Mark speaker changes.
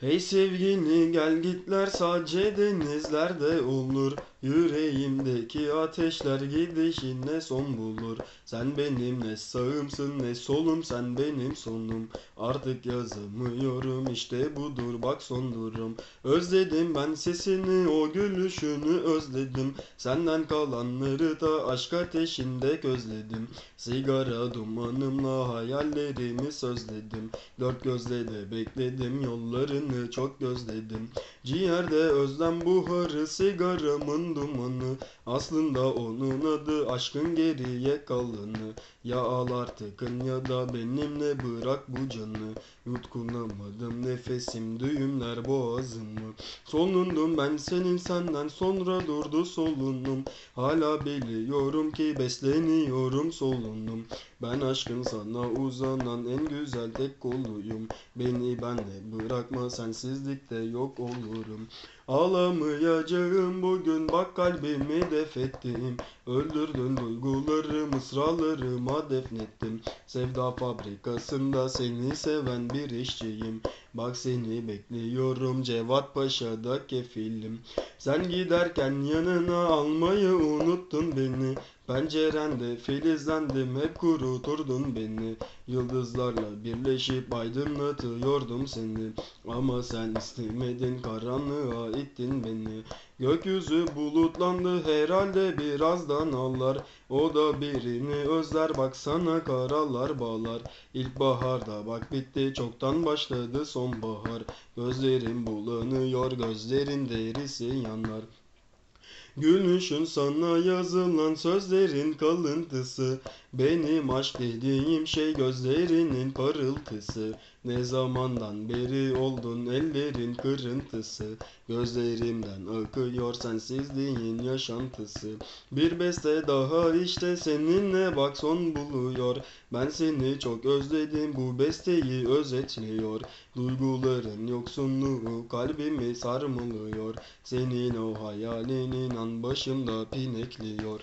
Speaker 1: Hey sevgili gel gitler sadece denizlerde olur Yüreğimdeki ateşler gidişinle son bulur. Sen benim ne sağımsın ne solum sen benim sonum. Artık yazamıyorum işte budur bak son durum. Özledim ben sesini o gülüşünü özledim. Senden kalanları da aşk ateşinde gözledim Sigara dumanımla hayallerimi sözledim. Dört gözle de bekledim yollarını çok gözledim. Ciğerde özlem buharı sigaramın dumanı Aslında onun adı aşkın geriye kalanı. Ya al artıkın ya da benimle bırak bu canı. Yutkunamadım nefesim düğümler boğazımı. Solundum ben senin senden sonra durdu solunum. Hala biliyorum ki besleniyorum solunum. Ben aşkın sana uzanan en güzel tek koluyum. Beni benle bırakma sensizlikte yok olurum. Ağlamayacağım bugün bak kalbimi defettim. Öldürdün duyguları mısralarıma defnettim. Sevda fabrikasında seni seven bir işçiyim. Bak seni bekliyorum Cevat Paşa'da kefilim. Sen giderken yanına almayı unuttun beni Pencerende filizlendim hep kuruturdun beni. Yıldızlarla birleşip aydınlatıyordum seni. Ama sen istemedin karanlığa ittin beni. Gökyüzü bulutlandı herhalde birazdan ağlar. O da birini özler baksana karalar bağlar. İlkbaharda bak bitti çoktan başladı sonbahar. Gözlerim bulanıyor gözlerin derisi yanar Gülüşün sana yazılan sözlerin kalıntısı Benim aşk dediğim şey gözlerinin parıltısı. Ne zamandan beri oldun ellerin kırıntısı. Gözlerimden akıyor sensizliğin yaşantısı. Bir beste daha işte seninle bak son buluyor. Ben seni çok özledim bu besteyi özetliyor. Duyguların yoksunluğu kalbimi sarmalıyor. Senin o hayalin inan başımda pinekliyor